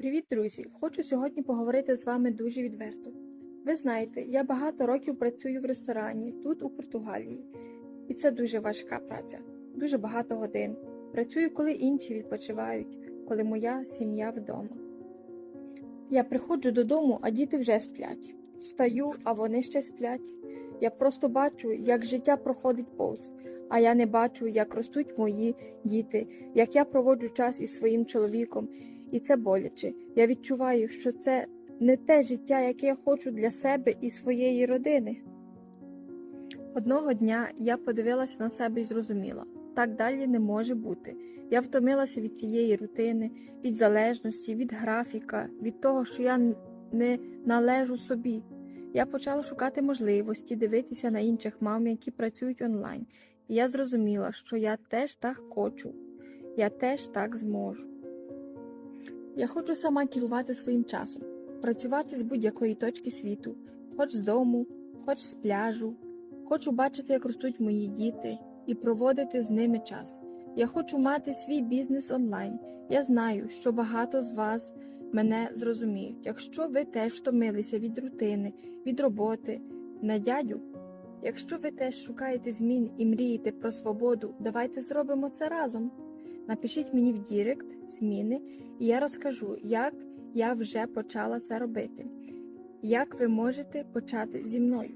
Привіт, друзі! Хочу сьогодні поговорити з вами дуже відверто. Ви знаєте, я багато років працюю в ресторані тут, у Португалії, і це дуже важка праця, дуже багато годин. Працюю, коли інші відпочивають, коли моя сім'я вдома. Я приходжу додому, а діти вже сплять. Встаю, а вони ще сплять. Я просто бачу, як життя проходить повз, а я не бачу, як ростуть мої діти, як я проводжу час із своїм чоловіком. І це боляче. Я відчуваю, що це не те життя, яке я хочу для себе і своєї родини. Одного дня я подивилася на себе і зрозуміла, так далі не може бути. Я втомилася від цієї рутини, від залежності, від графіка, від того, що я не належу собі. Я почала шукати можливості дивитися на інших мам, які працюють онлайн. І я зрозуміла, що я теж так хочу, я теж так зможу. Я хочу сама керувати своїм часом, працювати з будь-якої точки світу, хоч з дому, хоч з пляжу. Хочу бачити, як ростуть мої діти, і проводити з ними час. Я хочу мати свій бізнес онлайн. Я знаю, що багато з вас мене зрозуміють. Якщо ви теж втомилися від рутини, від роботи, на дядю. Якщо ви теж шукаєте змін і мрієте про свободу, давайте зробимо це разом. Напишіть мені в Дірект зміни, і я розкажу, як я вже почала це робити. Як ви можете почати зі мною?